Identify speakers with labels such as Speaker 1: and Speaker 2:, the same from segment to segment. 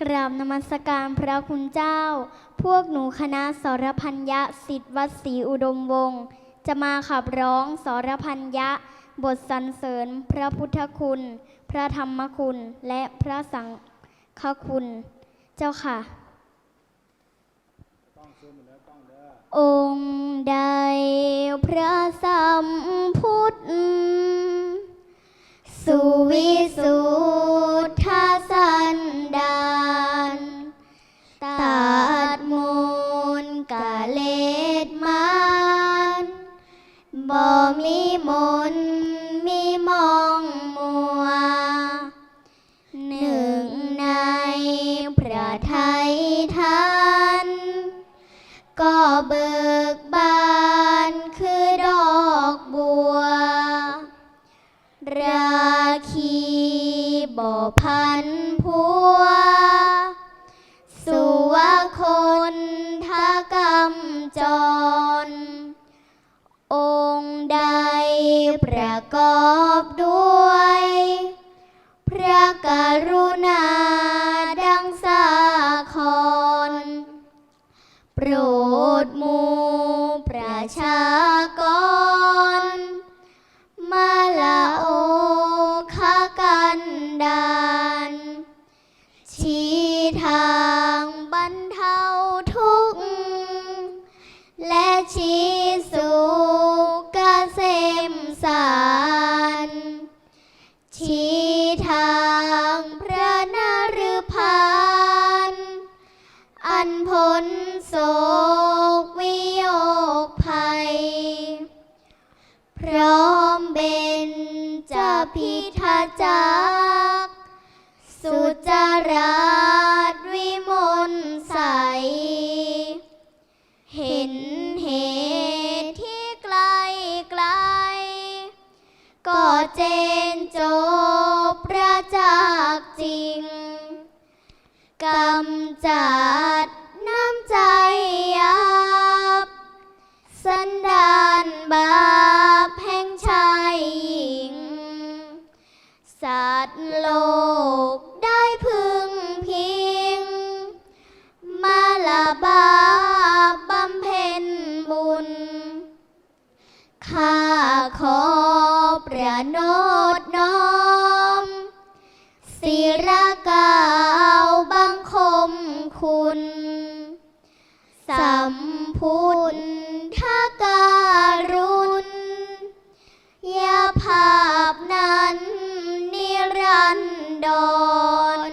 Speaker 1: กราบนมัสการพระคุณเจ้า พวกหนูคณะสรพัญญะสิทธิ์วัดศรีอุดมวงศ์จะมาขับร้องสรพัญญะ บทสรรเสริญพระพุทธคุณ พระธรรมคุณ และพระสังฆคุณ เจ้าค่ะ องค์ใดพระสัมพุทธ สุวิสุ ราคีบ่พันพัว สุวคนทากรรมจร องค์ใดประกอบด้วย พระกรุณาดังสาครโปรดมูประชา ทางบรรเทาทุกข์และชี้สู่เกษมสารชี้ทางพระนฤพานอันพ้นโศกวิโยคภัย พร้อมเบนจะพิทาจักสุจรา จริงกำจัดน้ำใจยับ สันดานบาปแห่งชายหญิง สัตว์โลกได้พึงพิง มาละบาปบำเพ็ญบุญข้าขอประโน สัมพุทธการุณยาภาพนั้นนิรันดร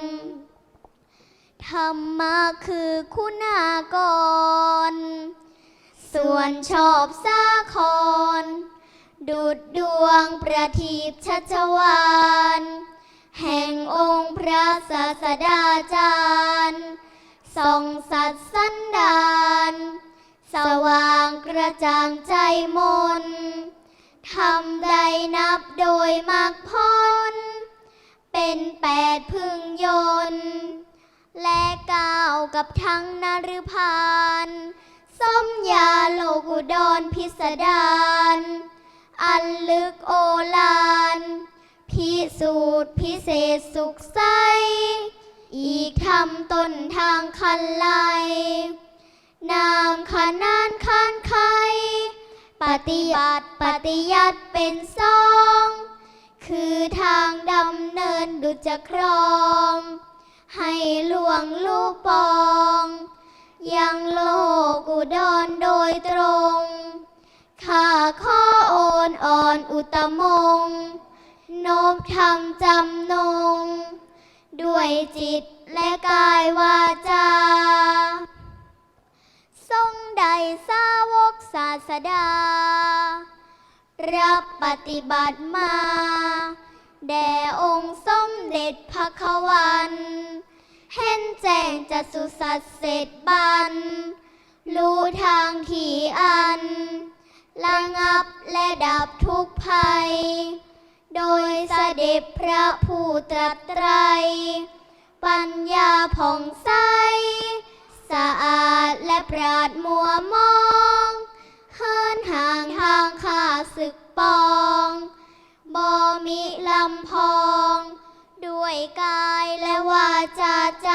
Speaker 1: ธรรมะคือคุณากร ส่วนชอบสาคร ดุดดวงประทีปชัชวาน แห่งองค์พระศาสดาจารย์ ส่องสัตว์สันดานสว่างกระจ่างใจมนทำใดนับโดยมากพ้น เป็นแปดพึงยน และก้าวกับทั้งนฤพานสมยาโลกุดรพิสดารอันลึกโอลาน พิสูจน์พิเศษสุขใส อีกทำต้นทางคันไลนามขนานคันไขปฏิบัติปฏิยัติเป็นสอง คือทางดำเนินดุจครอง ให้หลวงลูกปอง ยังโลกอุดรโดยตรง ข้าข้อโอนอ่อนอุตมงค์นบธรรมจำนง ด้วยจิตและกายวาจา ทรงใดสาวกศาสดา รับปฏิบัติมา แด่องค์สมเด็จพระควันเห็นแจ้งจะสุสัตเสร็จบัน รู้ทางที่อันระงับและดับทุกภัย โดยเสด็จพระผู้ตรัสไตร ปัญญาผ่องใส สะอาดและปราดมัวมองเฮินห่างทางข้าศึกปองบ่มีลำพอง ด้วยด้วยกายและวาจาใจ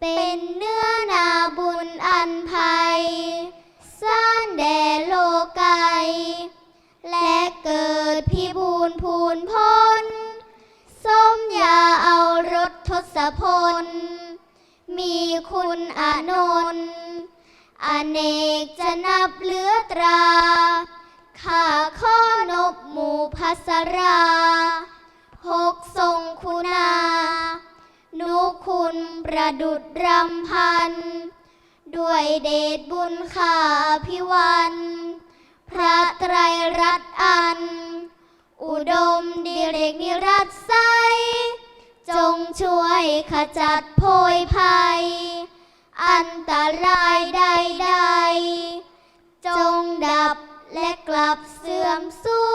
Speaker 1: เป็นเนื้อนาบุญอันภัย พูนพ้นสมยาเอารถทศพล มีคุณอานนท์อเนกจะนับเหลือตรา ข้าข้อนบหมู่พัสราหกทรงคุณา นุคุณประดุดรำพัน ด้วยเดชบุญข้าพิวัน พระไตรรัตน์อัน อุดมดิเรกนิรัตไซจงช่วยขจัดโพยภัย อันตรายใดๆ จงดับและกลับเสื่อมสูญ